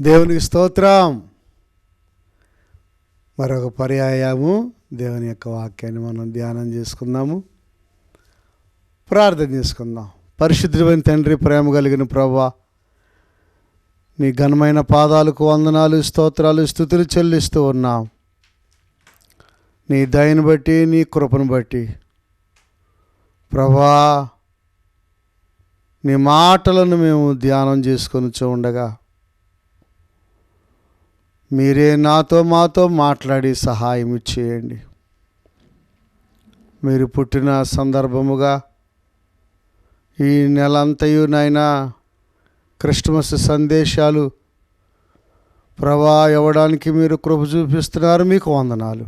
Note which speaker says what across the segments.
Speaker 1: దేవునికి స్తోత్రం. మరొక పర్యాయము దేవుని యొక్క వాక్యాన్ని మనం ధ్యానం చేసుకుందాము. ప్రార్థన చేసుకుందాం. పరిశుద్ధమైన తండ్రి ప్రేమ కలిగిన ప్రభా నీ ఘనమైన పాదాలకు వందనాలు స్తోత్రాలు స్థుతులు చెల్లిస్తూ ఉన్నాం. నీ దయను బట్టి నీ కృపను బట్టి. ప్రభా నీ మాటలను మేము ధ్యానం చేసుకొని ఉండగా మీరే నాతో మాతో మాట్లాడి సహాయం చేయండి. మీరు పుట్టిన సందర్భముగా ఈ నెలంతయు నాయన క్రిస్మస్ సందేశాలు ప్రభా ఇవ్వడానికి మీరు కృప చూపిస్తున్నారు మీకు వందనాలు.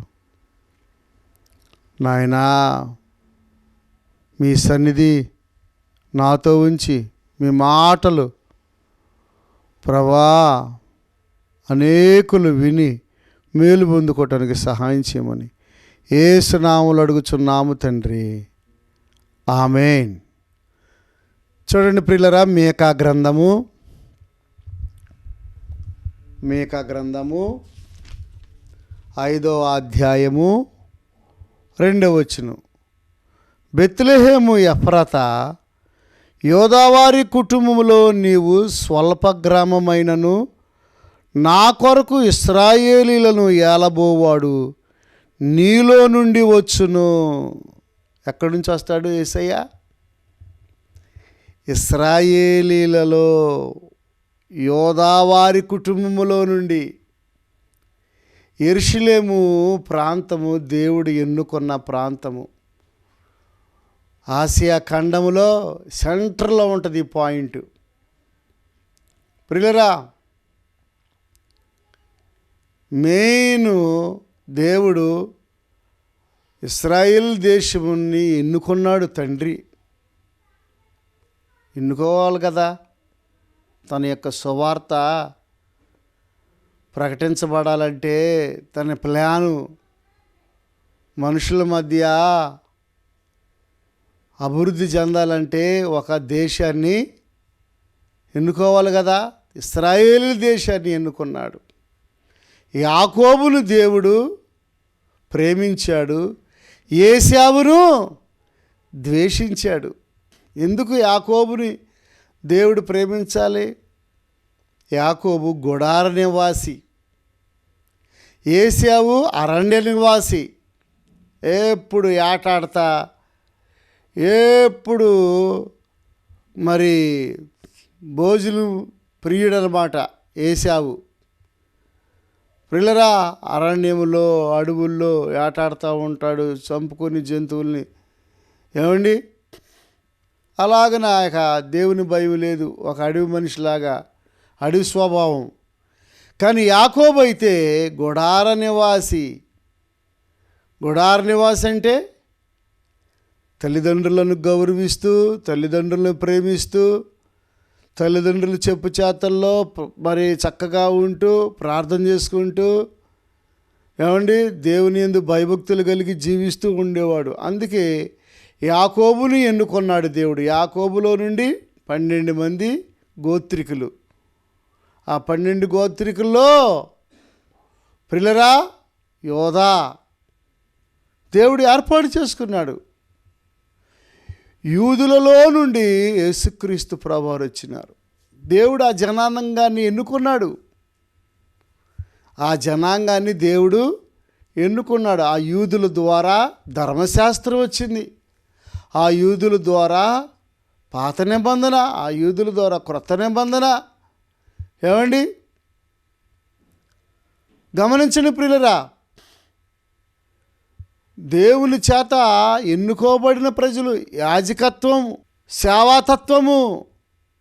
Speaker 1: నాయనా మీ సన్నిధి నాతో ఉంచి మీ మాటలు ప్రభా అనేకులు విని మేలు పొందుకోవటానికి సహాయం చేయమని ఏసునాములు అడుగుచున్నాము తండ్రి. ఆమెన్. చూడండి ప్రియులరా మేకా గ్రంథము. మేకా గ్రంథము. ఐదో అధ్యాయము. రెండవ వచ్చును బెత్లెహేము ఎఫ్రత యోదావారి కుటుంబంలో నీవు స్వల్ప గ్రామమైనను నా కొరకు ఇస్రాయేలీలను ఏలబోవాడు నీలో నుండి వచ్చును. ఎక్కడి నుంచి వస్తాడు ఏసయ్య? ఇస్రాయేలీలలో యోదావారి కుటుంబములో నుండి. ఎరుషులేము ప్రాంతము దేవుడు ఎన్నుకున్న ప్రాంతము. ఆసియా ఖండములో సెంటర్లో ఉంటుంది పాయింట్. ప్రియులరా మెయిన్ దేవుడు ఇస్రాయిల్ దేశముని ఎన్నుకున్నాడు తండ్రి. ఎన్నుకోవాలి కదా. తన యొక్క సువార్త ప్రకటించబడాలంటే తన ప్లాను మనుషుల మధ్య అభివృద్ధి చెందాలంటే ఒక దేశాన్ని ఎన్నుకోవాలి కదా. ఇస్రాయేల్ దేశాన్ని ఎన్నుకున్నాడు. యాకోబును దేవుడు ప్రేమించాడు ఏశావును ద్వేషించాడు. ఎందుకు యాకోబుని దేవుడు ప్రేమించాలి? యాకోబు గుడార నివాసి. ఏసావు అరణ్య నివాసి. ఎప్పుడు ఆటాడతా ఎప్పుడు మరి భోజనం ప్రియుడనమాట ఏసావు పిల్లరా అరణ్యములో అడవుల్లో ఆటాడుతూ ఉంటాడు చంపుకొని జంతువుల్ని. ఏమండి? అలాగ నాయక దేవుని భయం లేదు. ఒక అడవి మనిషిలాగా అడవి స్వభావం. కానీ యాకోబు అయితే గుడార నివాసి. గుడార నివాసి అంటే తల్లిదండ్రులను గౌరవిస్తూ తల్లిదండ్రులను ప్రేమిస్తూ తల్లిదండ్రులు చెప్పు చేతల్లో మరి చక్కగా ఉంటూ ప్రార్థన చేసుకుంటూ ఏమండి? దేవుని ఎందు భయభక్తులు కలిగి జీవిస్తూ ఉండేవాడు. అందుకే యాకోబుని ఎన్నుకున్నాడు దేవుడు. యాకోబులో నుండి పన్నెండు మంది గోత్రికులు. ఆ పన్నెండు గోత్రికుల్లో ప్రిలరా యోధా దేవుడు ఏర్పాటు చేసుకున్నాడు. యూదులలో నుండి యేసుక్రీస్తు ప్రభువారు వచ్చినారు. దేవుడు ఆ జనాంగాన్ని ఎన్నుకున్నాడు. ఆ జనాంగాన్ని దేవుడు ఎన్నుకున్నాడు. ఆ యూదుల ద్వారా ధర్మశాస్త్రం వచ్చింది. ఆ యూదుల ద్వారా పాత నిబంధన ఆ యూదుల ద్వారా క్రొత్త నిబంధన. ఏమండి? గమనించండి ప్రియులరా దేవుని చేత ఎన్నుకోబడిన ప్రజలు యాజకత్వం సేవాతత్వము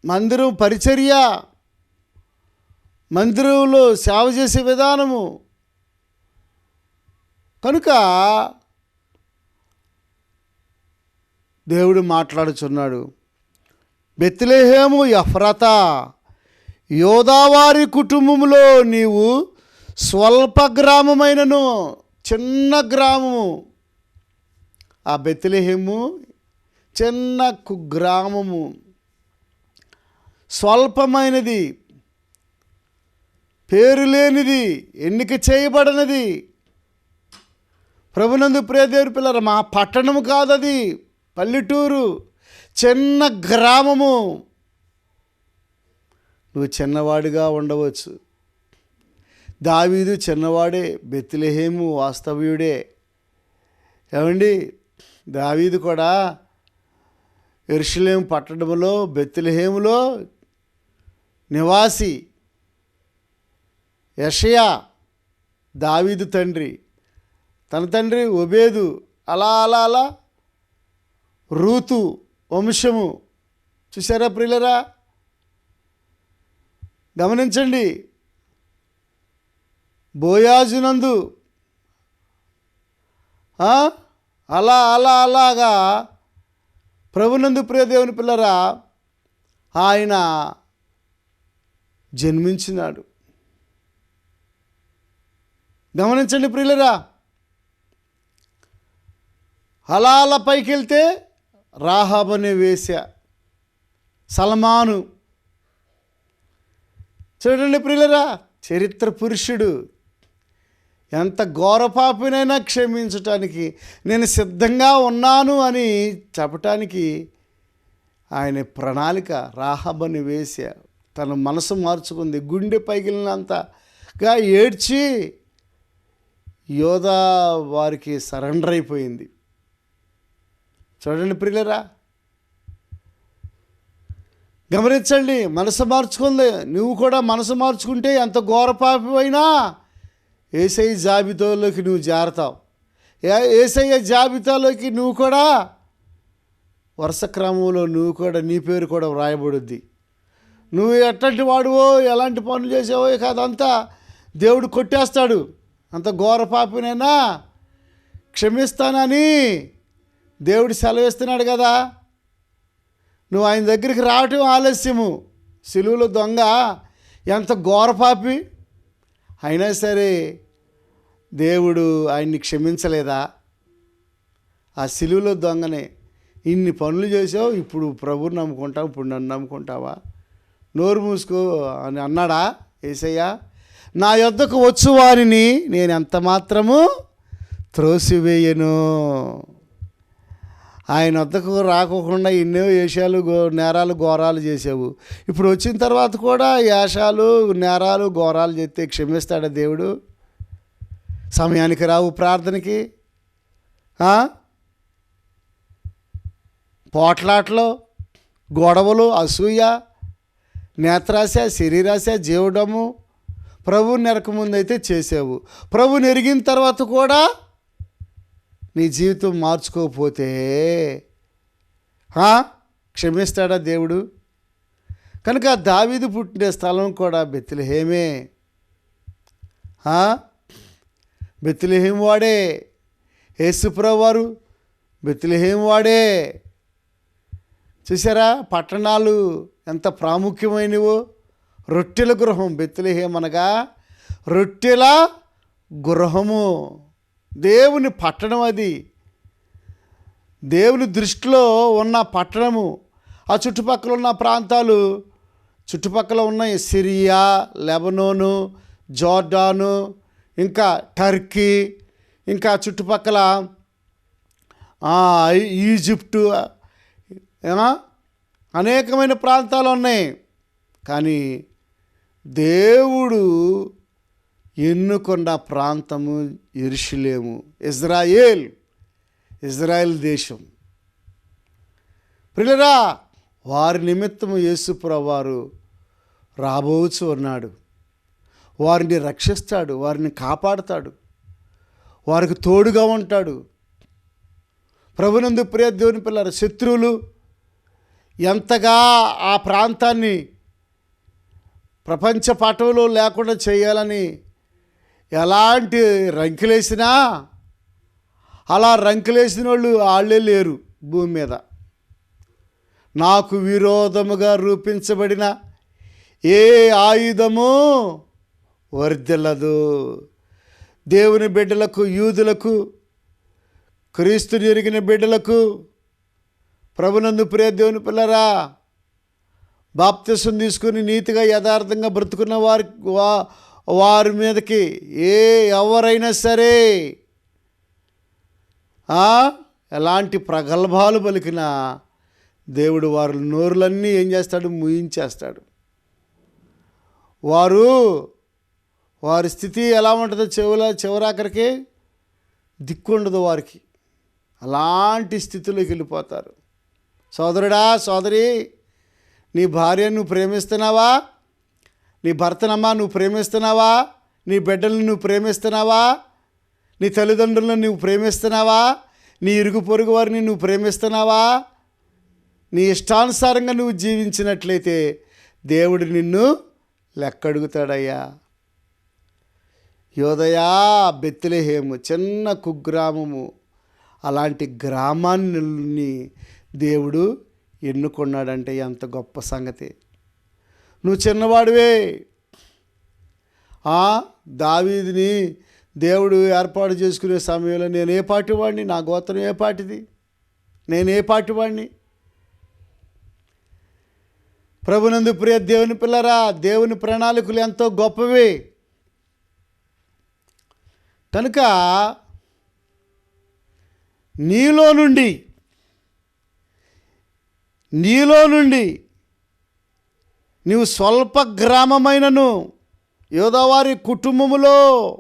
Speaker 1: మందిరం పరిచర్య మందిరంలో సేవ చేసే విధానము. కనుక దేవుడు మాట్లాడుచున్నాడు బెత్లెహేము యఫ్రత యోదావారి కుటుంబంలో నీవు స్వల్ప గ్రామమైనను చిన్న గ్రామము. ఆ బెత్తిలేహేము చిన్న కుగ్రామము స్వల్పమైనది పేరు లేనిది ఎన్నిక చేయబడినది. ప్రభునందు ప్రియదేవుని పిల్లర మా పట్టణము కాదది పల్లెటూరు చిన్న గ్రామము. నువ్వు చిన్నవాడిగా ఉండవచ్చు. దావీదు చిన్నవాడే బెత్తిలేహేము వాస్తవ్యుడే. ఏమండి? దావీదు కూడా ఎరుషులేం పట్టణంలో బెత్తిలహేములో నివాసి. యషయా దావీదు తండ్రి. తన తండ్రి ఒబేదు అలా అలా అలా. రూతు వంశము. చూసారా ప్రియులరా? గమనించండి. బోయాజునందు అలా అలా అలాగా ప్రభునందు ప్రియదేవుని పిల్లరా ఆయన జన్మించినాడు. గమనించండి ప్రియులరా అలా అలా పైకి వెళ్తే రాహాబ్ అనే వేశ్య సల్మాను. చూడండి ప్రియులరా చరిత్ర పురుషుడు. ఎంత ఘోరపాపినైనా క్షమించటానికి నేను సిద్ధంగా ఉన్నాను అని చెప్పటానికి ఆయన ప్రణాళిక రాహబని వేసి తన మనసు మార్చుకుంది. గుండె పైకిలినంతగా ఏడ్చి యోధా వారికి సరెండర్ అయిపోయింది. చూడండి ప్రియులరా గమనించండి మనసు మార్చుకుంది. నువ్వు కూడా మనసు మార్చుకుంటే ఎంత ఘోరపాపమైనా ఏసై జాబితాలోకి నువ్వు చేరతావు ఏ- ఏసయ్య జాబితాలోకి నువ్వు కూడా వరుస క్రమంలో నువ్వు కూడా నీ పేరు కూడా వ్రాయబడుద్ది. నువ్వు ఎట్లాంటి వాడువో ఎలాంటి పనులు చేసావో కాదంతా దేవుడు కొట్టేస్తాడు. అంత ఘోర పాపినైనా క్షమిస్తానని దేవుడు సెలవిస్తున్నాడు కదా. నువ్వు ఆయన దగ్గరికి రావటం ఆలస్యము. సిలువులో దొంగ ఎంత ఘోరపాపి అయినా సరే దేవుడు ఆయన్ని క్షమించలేదా? ఆ సిలువలో దొంగనే ఇన్ని పనులు చేసావు ఇప్పుడు ప్రభుని నమ్ముకుంటావు? ఇప్పుడు నన్ను నమ్ముకుంటావా? నోరు మూసుకో అని అన్నాడా ఏసయ్య. నా యొద్దకు వచ్చు వారిని నేను ఎంత మాత్రము త్రోసివేయను? ఆయన వద్దకు రాకోకుండా ఎన్నో వేషాలు గో నేరాలు ఘోరాలు చేసావు ఇప్పుడు వచ్చిన తర్వాత కూడా వేషాలు నేరాలు ఘోరాలు చేస్తే క్షమిస్తాడా దేవుడు? సమయానికి రావు ప్రార్థనకి. పోట్లాట్లు గొడవలు అసూయ నేత్రాశ శరీరాశ జీవడము ప్రభు నెరకముందైతే చేసావు ప్రభు నెరిగిన తర్వాత కూడా నీ జీవితం మార్చుకోకపోతే క్షమిస్తాడా దేవుడు? కనుక దావీదు పుట్టిన స్థలం కూడా బెత్తిలహేమే బెత్తిలహేం వాడే. యేసుప్రభు వారు బెత్తిలహేం వాడే. చూసారా పట్టణాలు ఎంత ప్రాముఖ్యమైనవో? రొట్టెల గృహం బెత్తిలహేం అనగా రొట్టెల గృహము. దేవుని పట్టణం అది. దేవుని దృష్టిలో ఉన్న పట్టణము ఆ చుట్టుపక్కల ఉన్న ప్రాంతాలు చుట్టుపక్కల ఉన్న సిరియా లెబనోను జోర్డాను ఇంకా టర్కీ ఇంకా చుట్టుపక్కల ఈజిప్టు అనేకమైన ప్రాంతాలు ఉన్నాయి. కానీ దేవుడు ఎన్నుకొండ ప్రాంతము ఎరుషులేము. ఇజ్రాయేల్ ఇజ్రాయెల్ దేశం. ప్రిలరా వారి నిమిత్తము యేసుప్రవారు రాబోచు ఉన్నాడు వారిని రక్షిస్తాడు వారిని కాపాడుతాడు. వారికి తోడుగా ఉంటాడు. ప్రభునందు ప్రియ దేవుని పిల్లలు శత్రువులు ఎంతగా ఆ ప్రాంతాన్ని ప్రపంచ పటంలో లేకుండా చేయాలని ఎలాంటి రంకులేసినా అలా రంకులేసిన వాళ్ళు వాళ్ళే లేరు భూమి మీద. నాకు విరోధముగా రూపించబడిన ఏ ఆయుధము వర్ధిల్లదు. దేవుని బిడ్డలకు యూదులకు క్రీస్తు జరిగిన బిడ్డలకు ప్రభునందు ప్రియ దేవుని పిల్లరా బాప్తిసం తీసుకుని నీతిగా యథార్థంగా బ్రతుకున్న వారి వా వారి మీదకి ఏ ఎవరైనా సరే ఎలాంటి ప్రగల్భాలు పలికినా దేవుడు వారి నోరులన్నీ ఏం చేస్తాడు? ముయించేస్తాడు. వారు వారి స్థితి ఎలా ఉంటుందో చెవుల చివరాఖరికి దిక్కుండదు వారికి. అలాంటి స్థితిలోకి వెళ్ళిపోతారు. సోదరుడా సోదరి నీ భార్యను నువ్వు ప్రేమిస్తున్నావా? నీ భర్తనమ్మా నువ్వు ప్రేమిస్తున్నావా? నీ బిడ్డలను నువ్వు ప్రేమిస్తున్నావా? నీ తల్లిదండ్రులను నువ్వు ప్రేమిస్తున్నావా? నీ ఇరుగు పొరుగు వారిని నువ్వు ప్రేమిస్తున్నావా? నీ ఇష్టానుసారంగా నువ్వు జీవించినట్లయితే దేవుడు నిన్ను లెక్కడుగుతాడయ్యా. యోదయా బెత్తిలేహేము చిన్న కుగ్రామము. అలాంటి గ్రామాన్ని దేవుడు ఎన్నుకున్నాడంటే ఎంత గొప్ప సంగతి. నువ్వు చిన్నవాడివే. దావీదిని దేవుడు ఏర్పాటు చేసుకునే సమయంలో నేను ఏ పాటి వాడిని? నా గోత్రం ఏ పాటిది? నేను ఏ పాటి వాడిని? ప్రభునందు ప్రియ దేవుని పిల్లరా దేవుని ప్రణాళికలు ఎంతో గొప్పవి. కనుక నీలో నుండి నీలో నుండి నీవు స్వల్ప గ్రామమైనను యోదవారి కుటుంబములో.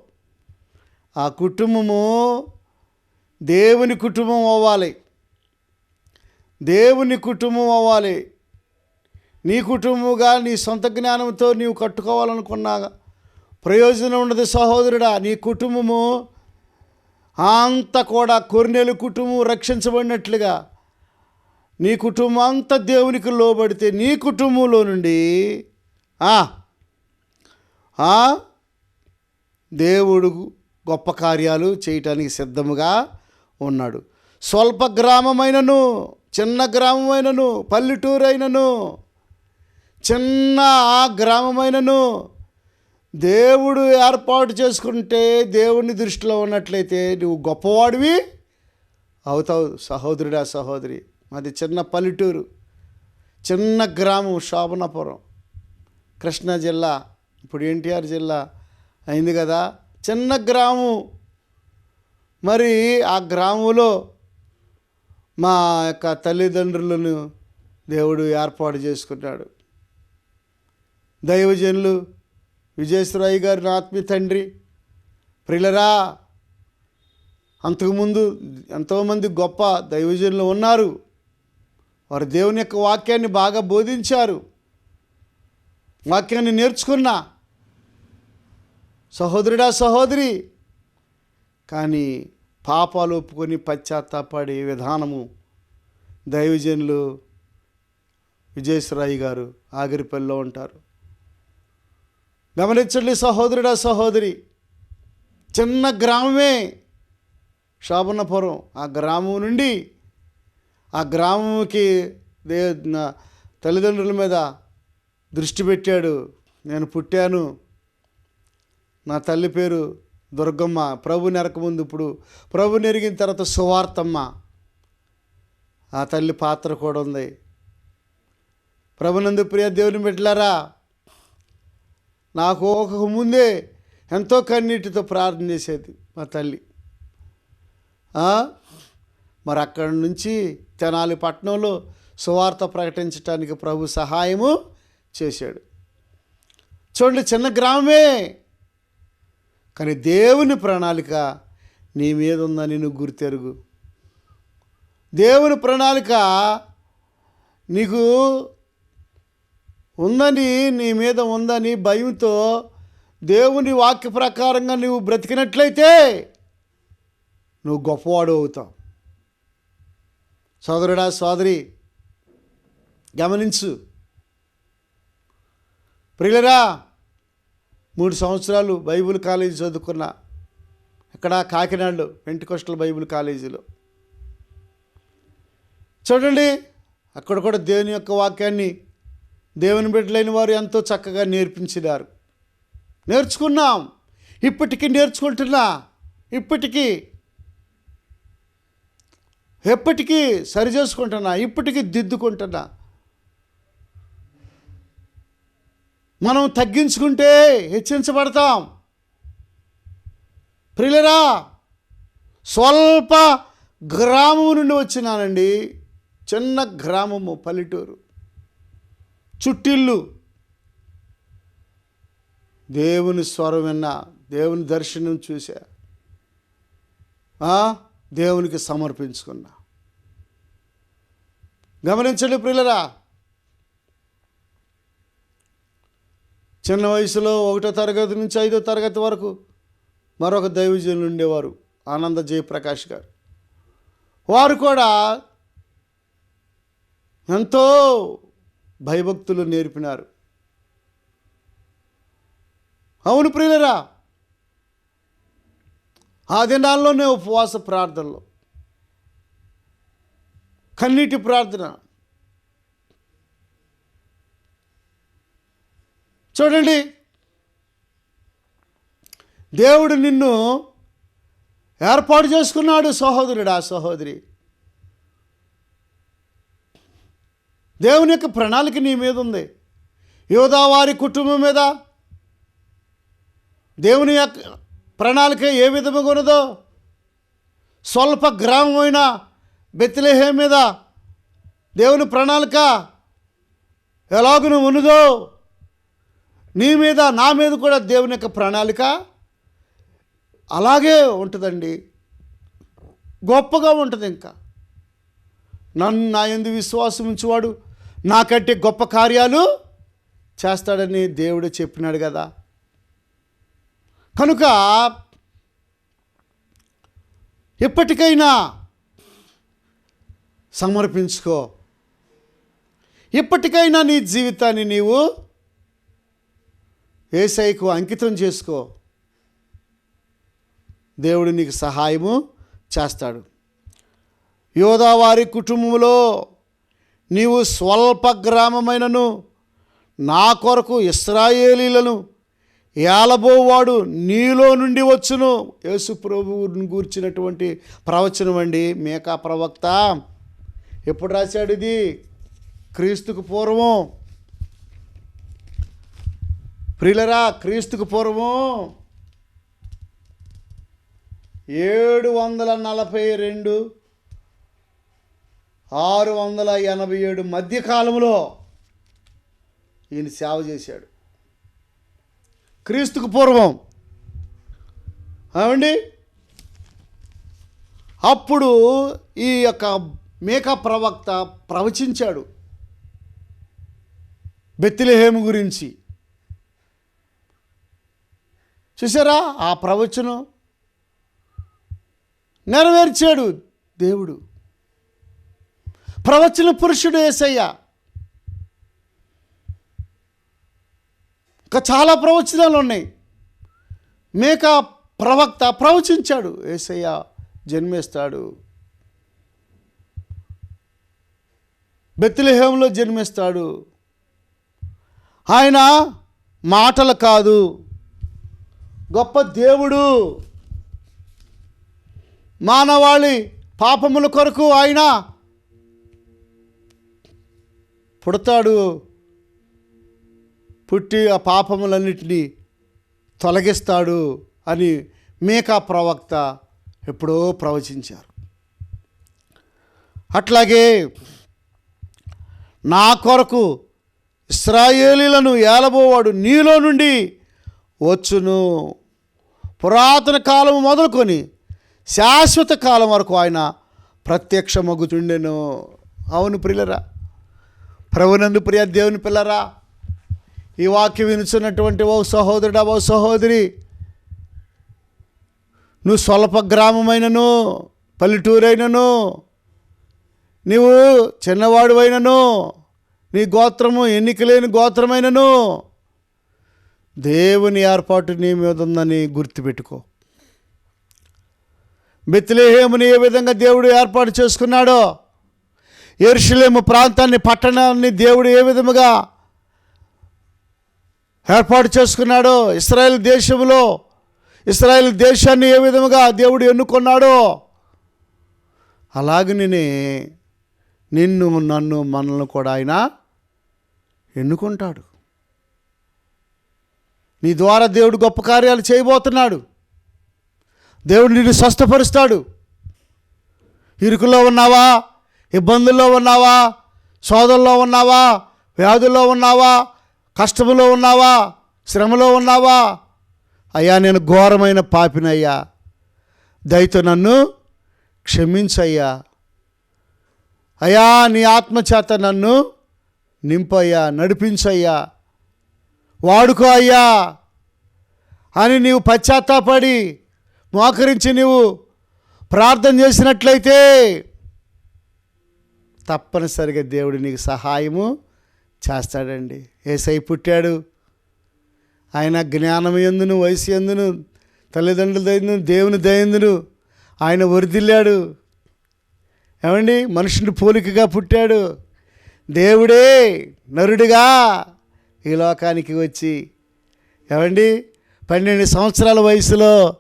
Speaker 1: ఆ కుటుంబము దేవుని కుటుంబం అవ్వాలి. దేవుని కుటుంబం అవ్వాలి. నీ కుటుంబముగా నీ సొంత జ్ఞానంతో నీవు కట్టుకోవాలనుకున్నా ప్రయోజనం ఉండదు సహోదరుడా. నీ కుటుంబము అంత కూడా కొర్నెలు కుటుంబం రక్షించబడినట్లుగా నీ కుటుంబం అంతా దేవునికి లోబడితే నీ కుటుంబంలో నుండి దేవుడు గొప్ప కార్యాలు చేయటానికి సిద్ధముగా ఉన్నాడు. స్వల్ప గ్రామమైనను చిన్న గ్రామమైనను పల్లెటూరైనను చిన్న ఆ గ్రామమైనను దేవుడు ఏర్పాటు చేసుకుంటే దేవుని దృష్టిలో ఉన్నట్లయితే నువ్వు గొప్పవాడివి అవుతావు సహోదరుడా సహోదరి. మాది చిన్న పల్లెటూరు చిన్న గ్రామం శోభనాపురం. కృష్ణా జిల్లా ఇప్పుడు ఎన్టీఆర్ జిల్లా అయింది కదా. చిన్న గ్రామం. మరి ఆ గ్రామంలో మా యొక్క తల్లిదండ్రులను దేవుడు ఏర్పాటు చేసుకున్నాడు. దైవజనులు విజయేశ్వరయ్య గారి నా ఆత్మీయ తండ్రి. ప్రిలరా అంతకుముందు ఎంతోమంది గొప్ప దైవజనులు ఉన్నారు. వారు దేవుని యొక్క వాక్యాన్ని బాగా బోధించారు. వాక్యాన్ని నేర్చుకున్నా సహోదరుడా సహోదరి కానీ పాపాలు ఒప్పుకొని పశ్చాత్తాపడే విధానము దైవజనులు విజయేశ్వరయ్య గారు ఆగిరిపల్లిలో ఉంటారు. గమనించండి సహోదరుడా సహోదరి చిన్న గ్రామమే శోభనపురం ఆ గ్రామం నుండి ఆ గ్రామంకి దే నా తల్లిదండ్రుల మీద దృష్టి పెట్టాడు. నేను పుట్టాను. నా తల్లి పేరు దుర్గమ్మ. ప్రభు నెరకముందు ఇప్పుడు ప్రభు నెరిగిన తర్వాత సువార్తమ్మ. ఆ తల్లి పాత్ర కూడా ఉంది. ప్రభునందు ప్రియ దేవుని బిడ్డలారా నాకు ఒక ముందే ఎంతో కన్నీటితో ప్రార్థన చేసేది మా తల్లి. మరి అక్కడి నుంచి తెనాలి పట్టణంలో సువార్త ప్రకటించడానికి ప్రభు సహాయము చేశాడు. చూడండి చిన్న గ్రామమే కానీ దేవుని ప్రణాళిక నీ మీద ఉందని నువ్వు గుర్తెరుగు. దేవుని ప్రణాళిక నీకు ఉందని నీ మీద ఉందని భయంతో దేవుని వాక్య ప్రకారంగా నువ్వు బ్రతికినట్లయితే నువ్వు గొప్పవాడు అవుతావు. సోదరుడా సోదరి గమనించు. ప్రియులరా మూడు సంవత్సరాలు బైబిల్ కాలేజీ చదువుకున్నా ఇక్కడ కాకినాడలో పెంటికొస్టల్ బైబిల్ కాలేజీలో. చూడండి అక్కడ కూడా దేవుని యొక్క వాక్యాన్ని దేవుని బిడ్డలైన వారు ఎంతో చక్కగా నేర్పించినారు. నేర్చుకున్నాం. ఇప్పటికీ నేర్చుకుంటున్నా. ఇప్పటికీ ఎప్పటికీ సరి చేసుకుంటున్నా ఇప్పటికీ దిద్దుకుంటున్నా. మనం తగ్గించుకుంటే హెచ్చించబడతాం. ప్రియులరా స్వల్ప గ్రామం నుండి వచ్చినానండి. చిన్న గ్రామము పల్లెటూరు. చుట్టిల్లు. దేవుని స్వరం విన్నా దేవుని దర్శనం చూసా దేవునికి సమర్పించుకున్నా. గమనించండి ప్రియులరా చిన్న వయసులో ఒకటో తరగతి నుంచి ఐదో తరగతి వరకు మరొక దైవజనులు ఉండేవారు ఆనంద జయప్రకాష్ గారు. వారు కూడా ఎంతో భయభక్తులు నేర్పినారు. అవును ప్రియులరా ఆ దినాల్లోనే ఉపవాస ప్రార్థనలు. కన్నీటి ప్రార్థన. చూడండి దేవుడు నిన్ను ఏర్పాటు చేసుకున్నాడు సహోదరుడు ఆ సహోదరి. దేవుని యొక్క ప్రణాళిక నీ మీద ఉంది. యువత వారి కుటుంబం మీద దేవుని యొక్క ప్రణాళిక ఏ విధముగా ఉన్నదో స్వల్ప గ్రామమైన బెత్తిలేహే మీద దేవుని ప్రణాళిక ఎలాగును ఉన్నదో నీ మీద నా మీద కూడా దేవుని యొక్క ప్రణాళిక అలాగే ఉంటుందండి. గొప్పగా ఉంటుంది ఇంకా. నన్ను నా ఎందు విశ్వాసం ఉంచువాడు నాకంటే గొప్ప కార్యాలు చేస్తాడని దేవుడు చెప్పినాడు కదా. కనుక ఎప్పటికైనా సమర్పించుకో. ఎప్పటికైనా నీ జీవితాన్ని నీవు ఏసైకు అంకితం చేసుకో. దేవుడు నీకు సహాయము చేస్తాడు. యోధావారి కుటుంబంలో నీవు స్వల్ప గ్రామమైనను నా కొరకు ఇస్రాయేలీలను ఏలబోవాడు నీలో నుండి వచ్చును. యేసు ప్రభువుని గూర్చినటువంటి ప్రవచనం అండి. మేకా ప్రవక్త. ఎప్పుడు రాశాడు ఇది? క్రీస్తుకు పూర్వం ప్రిలరా క్రీస్తుకు పూర్వం ఏడు వందల నలభై రెండు ఆరు వందల ఎనభై ఏడు మధ్యకాలంలో ఈయన సేవ చేశాడు. క్రీస్తుకు పూర్వం. ఏమండి అప్పుడు ఈ యొక్క మేకా ప్రవక్త ప్రవచించాడు. బెత్తిలహేము గురించి. చూసారా ఆ ప్రవచనం? నెరవేర్చాడు దేవుడు. ప్రవచన పురుషుడు ఏసయ్యా. ఇంకా చాలా ప్రవచనాలు ఉన్నాయి. మేక ప్రవక్త ప్రవచించాడు. ఏసయ్య జన్మిస్తాడు. బెత్తిలహేంలో జన్మిస్తాడు. ఆయన మాటలు కాదు. గొప్ప దేవుడు. మానవాళి పాపముల కొరకు ఆయన పుడతాడు. పుట్టి ఆ పాపములన్నిటినీ తొలగిస్తాడు అని మేకా ప్రవక్త ఎప్పుడో ప్రవచించారు. అట్లాగే నా కొరకు ఇస్రాయేలీలను ఏలబోవాడు నీలో నుండి వచ్చును. పురాతన కాలం మొదలుకొని శాశ్వత కాలం వరకు ఆయన ప్రత్యక్షమగుతుండెను. అవును ప్రిల్లరా ప్రభునందు ప్రియ దేవుని పిల్లరా ఈ వాక్యం వినుచున్నటువంటి ఓ సహోదరుడా ఓ సహోదరి నువ్వు స్వల్ప గ్రామమైనను పల్లెటూరైనను నీవు చిన్నవాడువైనను నీ గోత్రము ఎన్నికలేని గోత్రమైనను దేవుని ఏర్పాటు నీ మీద ఉందని గుర్తుపెట్టుకో. బెత్తిలేహేముని ఏ విధంగా దేవుడు ఏర్పాటు చేసుకున్నాడో ఎరుషులేము ప్రాంతాన్ని పట్టణాన్ని దేవుడు ఏ విధముగా ఏర్పాటు చేసుకున్నాడో. ఇస్రాయేల్ దేశంలో ఇస్రాయేల్ దేశాన్ని ఏ విధముగా దేవుడు ఎన్నుకున్నాడో అలాగనే నిన్ను నన్ను మనల్ని కూడా ఆయన ఎన్నుకుంటాడు. నీ ద్వారా దేవుడు గొప్ప కార్యాలు చేయబోతున్నాడు. దేవుడు నిన్ను స్వస్థపరుస్తాడు. ఇరుకులో ఉన్నావా? ఇబ్బందుల్లో ఉన్నావా? సోదల్లో ఉన్నావా? వ్యాధుల్లో ఉన్నావా? కష్టములో ఉన్నావా? శ్రమలో ఉన్నావా? అయ్యా నేను ఘోరమైన పాపినయ్యా. దయతో నన్ను క్షమించయ్యా. అయ్యా నీ ఆత్మచేత నన్ను నింపయ్యా నడిపించయ్యా. వాడుకో అయ్యా. అని నీవు పశ్చాత్తాపడి మోకరించి నీవు ప్రార్థన చేసినట్లయితే తప్పనిసరిగా దేవుడు నీకు సహాయము చేస్తాడండి. ఏసై పుట్టాడు. ఆయన జ్ఞానం ఎందును వయసు ఎందును తల్లిదండ్రుల దయందును దేవుని దయందును ఆయన వరిదిల్లాడు ఏమండి? మనుషుని పోలికగా పుట్టాడు. దేవుడే నరుడిగా ఈ లోకానికి వచ్చి. ఏమండి? పన్నెండు సంవత్సరాల వయసులో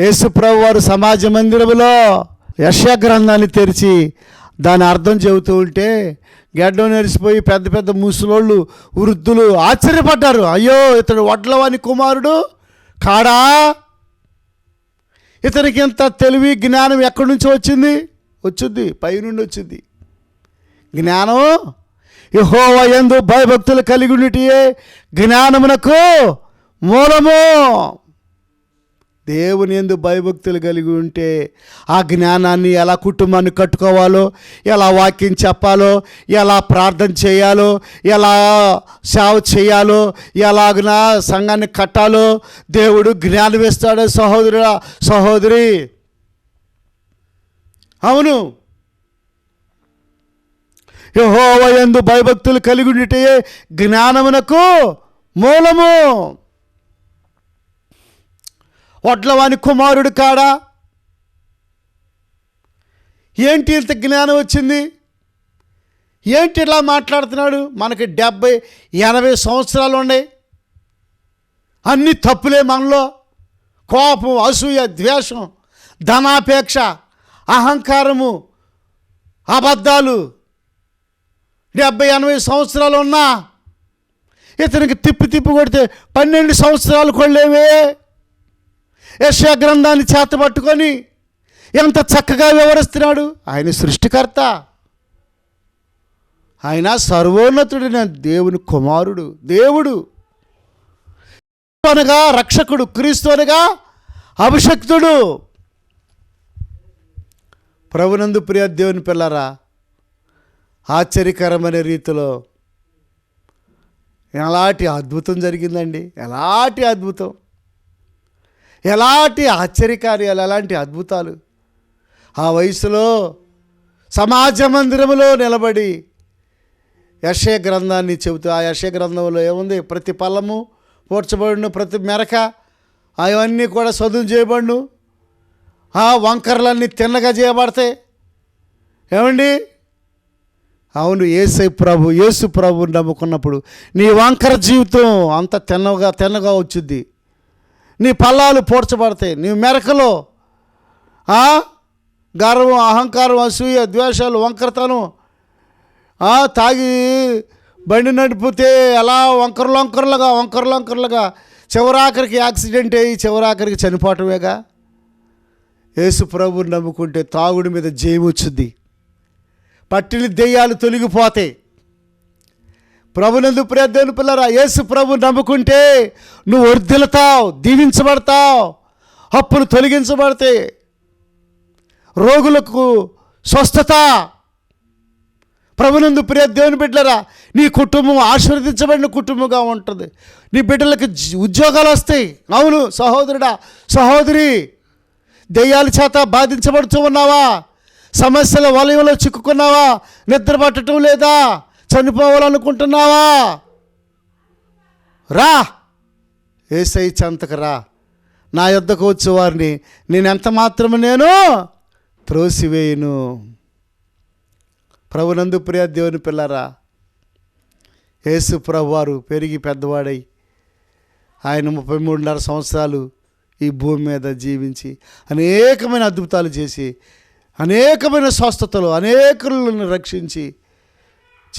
Speaker 1: యేసుప్రభు వారు సమాజ మందిరంలో యశ్యా గ్రంథాన్ని తెరిచి దాని అర్థం చెబుతూ ఉంటే గడ్డం నెరిసిపోయి పెద్ద పెద్ద ముసలోళ్ళు వృద్ధులు ఆశ్చర్యపడ్డారు. అయ్యో ఇతడు వడ్లవాని కుమారుడు? కాడా? ఇతనికి ఇంత తెలివి జ్ఞానం ఎక్కడి నుంచి వచ్చింది? వచ్చింది పైనుండి వచ్చింది. జ్ఞానం? యహోవ ఎందు భయభక్తులు కలిగి ఉండిటియే జ్ఞానమునకు మూలము. దేవుని ఎందు భయభక్తులు కలిగి ఉంటే ఆ జ్ఞానాన్ని ఎలా కుటుంబాన్ని కట్టుకోవాలో ఎలా వాక్యం చెప్పాలో ఎలా ప్రార్థన చేయాలో ఎలా సేవ చేయాలో ఎలాగన సంఘాన్ని కట్టాలో దేవుడు జ్ఞానం ఇస్తాడు సహోదరుడా సహోదరి. అవును. యహోవ యందు భయభక్తులు కలిగి ఉండిటే జ్ఞానమునకు మూలము. వడ్లవాని కుమారుడు కాడా? ఏంటి ఇంత జ్ఞానం వచ్చింది? ఏంటి ఇలా మాట్లాడుతున్నాడు? మనకి డెబ్బై ఎనభై సంవత్సరాలు ఉన్నాయి. అన్ని తప్పులే మనలో. కోపం అసూయ ద్వేషం ధనాపేక్ష అహంకారము అబద్ధాలు. డెబ్బై ఎనభై సంవత్సరాలు ఉన్నా ఇతనికి తిప్పి తిప్పి కొడితే పన్నెండు సంవత్సరాలు కొళ్ళేవే యశా గ్రంథాన్ని చేత పట్టుకొని ఎంత చక్కగా వివరిస్తున్నాడు? ఆయన సృష్టికర్త. ఆయన సర్వోన్నతుడైన దేవుని కుమారుడు దేవుడు. అనగా రక్షకుడు క్రీస్తు అనగా అభిషక్తుడు. ప్రభునందు ప్రియ దేవుని పిల్లరా ఆశ్చర్యకరమైన రీతిలో ఎలాంటి అద్భుతం జరిగిందండి? ఎలాంటి అద్భుతం? ఎలాంటి ఆశ్చర్యకార్యాలు ఎలాంటి అద్భుతాలు? ఆ వయసులో సమాజ మందిరంలో నిలబడి యశయ గ్రంథాన్ని చెబుతూ ఆ యశయ గ్రంథంలో ఏముంది? ప్రతి పల్లము పోడ్చబడును ప్రతి మెరక అవన్నీ కూడా చదువు చేయబడును. ఆ వంకరలన్నీ తిన్నగా చేయబడతాయి. ఏమండి? అవును ఏసై ప్రభు యేసు ప్రభు నమ్ముకున్నప్పుడు నీ వంకర జీవితం అంత తిన్నగా తిన్నగా వచ్చుద్ది నీ పల్లాలు పూడ్చబడతాయి. నీ మెరకలో గర్వం అహంకారం అసూయ ద్వేషాలు వంకరతనం తాగి బండి నడిపితే ఎలా వంకరలొంకరలుగా వంకరలుగా చివరాఖరికి యాక్సిడెంట్ అయ్యి చివరాఖరికి చనిపోవటమేగా? యేసు ప్రభుని నమ్ముకుంటే తాగుడి మీద జయం వచ్చింది పట్టిన దెయ్యాలు తొలగిపోతాయి. ప్రభునందు ప్రియదేవుని పిల్లరా యేసు ప్రభు నమ్ముకుంటే నువ్వు వర్ధిల్తావు దీవించబడతావు అప్పులు తొలగించబడతాయి రోగులకు స్వస్థత. ప్రభునందు ప్రియ దేవుని బిడ్డలరా నీ కుటుంబం ఆశీర్వదించబడిన కుటుంబంగా ఉంటుంది. నీ బిడ్డలకు ఉద్యోగాలు వస్తాయి. అవును సహోదరుడా సహోదరి దెయ్యాల చేత బాధించబడుతూ ఉన్నావా? సమస్యల వలయంలో చిక్కుకున్నావా? నిద్ర పట్టడం లేదా? చనిపోవాలనుకుంటున్నావా? రా. ఏసై చెంతకు రా. నా యొద్దకు వచ్చేవారిని నేను ఎంత మాత్రము నేను త్రోసివేయును. ప్రభునందు ప్రియ దేవుని పిల్లరా యేసు ప్రభువారు పెరిగి పెద్దవాడై ఆయన ముప్పై మూడున్నర సంవత్సరాలు ఈ భూమి మీద జీవించి అనేకమైన అద్భుతాలు చేసి అనేకమైన స్వస్థతలు అనేకులను రక్షించి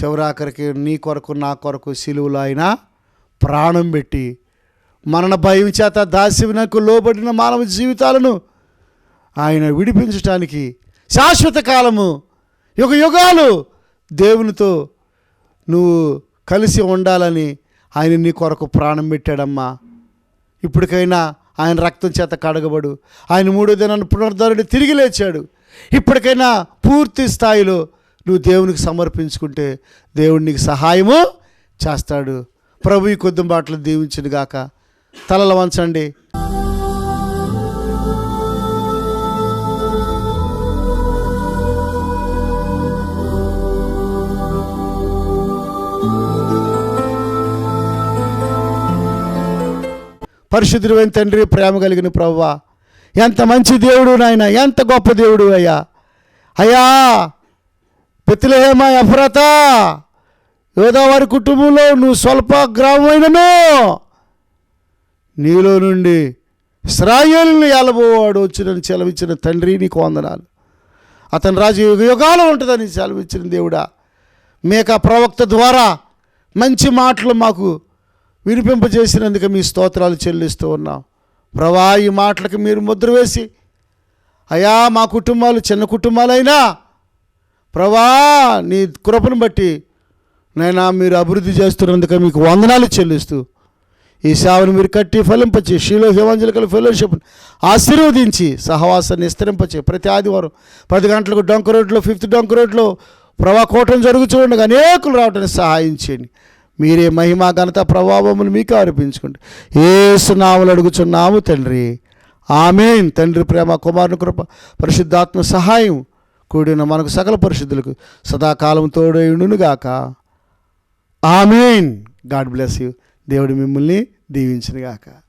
Speaker 1: చివరాఖరికి నీ కొరకు నా కొరకు సిలువలో ఆయన ప్రాణం పెట్టి మరణ భయం చేత దాస్యమునకు లోబడిన మానవ జీవితాలను ఆయన విడిపించటానికి శాశ్వత కాలము యుగ యుగాలు దేవునితో నువ్వు కలిసి ఉండాలని ఆయన నీ కొరకు ప్రాణం పెట్టాడమ్మా. ఇప్పటికైనా ఆయన రక్తం చేత కడగబడు. ఆయన మూడో దినాన్ని పునరుద్ధరుడు తిరిగి లేచాడు. ఇప్పటికైనా పూర్తి స్థాయిలో నువ్వు దేవునికి సమర్పించుకుంటే దేవుడు నీకు సహాయము చేస్తాడు. ప్రభు ఈ కొద్ది మాటలు దీవించును గాక. తలలు వంచండి. పరిశుద్ధుడైన తండ్రి ప్రేమ కలిగిన ప్రవ్వా ఎంత మంచి దేవుడు నాయన ఎంత గొప్ప దేవుడు అయ్యా. అయ్యా పెత్తులహేమ ఎఫ్రత యోధావారి కుటుంబంలో నువ్వు స్వల్ప గ్రామమైనను. నీలో నుండి ఇస్రాయేలుని ఏలబోవాడు వచ్చిన సెలవిచ్చిన తండ్రి నీకు వందనాలు. అతని రాజు యుగ యుగాలు ఉంటుందని సెలవిచ్చిన దేవుడా. మేక ప్రవక్త ద్వారా మంచి మాటలు మాకు వినిపింపజేసినందుకు మీ స్తోత్రాలు చెల్లిస్తూ ఉన్నాం. ప్రభా ఈ మాటలకు మీరు ముద్ర వేసి అయా మా కుటుంబాలు చిన్న కుటుంబాలైనా ప్రభా నీ కృపను బట్టి నైనా మీరు అభివృద్ధి చేస్తున్నందుకు మీకు వందనాలు చెల్లిస్తూ ఈ సేవను మీరు కట్టి ఫలింపచే షీలో హిమాంజలికల్ ఫెలోషిప్ను ఆశీర్వదించి సహవాసాన్ని విస్తరింపచే ప్రతి ఆదివారం పది గంటలకు డొంక రోడ్లో ఫిఫ్త్ డొంక రోడ్లో ప్రభాకోటం జరుగు చూడండి అనేకులు రావడానికి సహాయం చేయండి. మీరే మహిమ ఘనత ప్రభావములు మీకు ఆరోపించుకోండి ఏసునాములు అడుగుచున్నాము తండ్రి. ఆమెన్. తండ్రి ప్రేమ కుమారుని కృప పరిశుద్ధాత్మ సహాయం కూడిన మనకు సకల పరిశుద్ధులకు సదాకాలం తోడైండునుగాక ఆమెన్. God bless you. దేవుడు మిమ్మల్ని దీవించినగాక.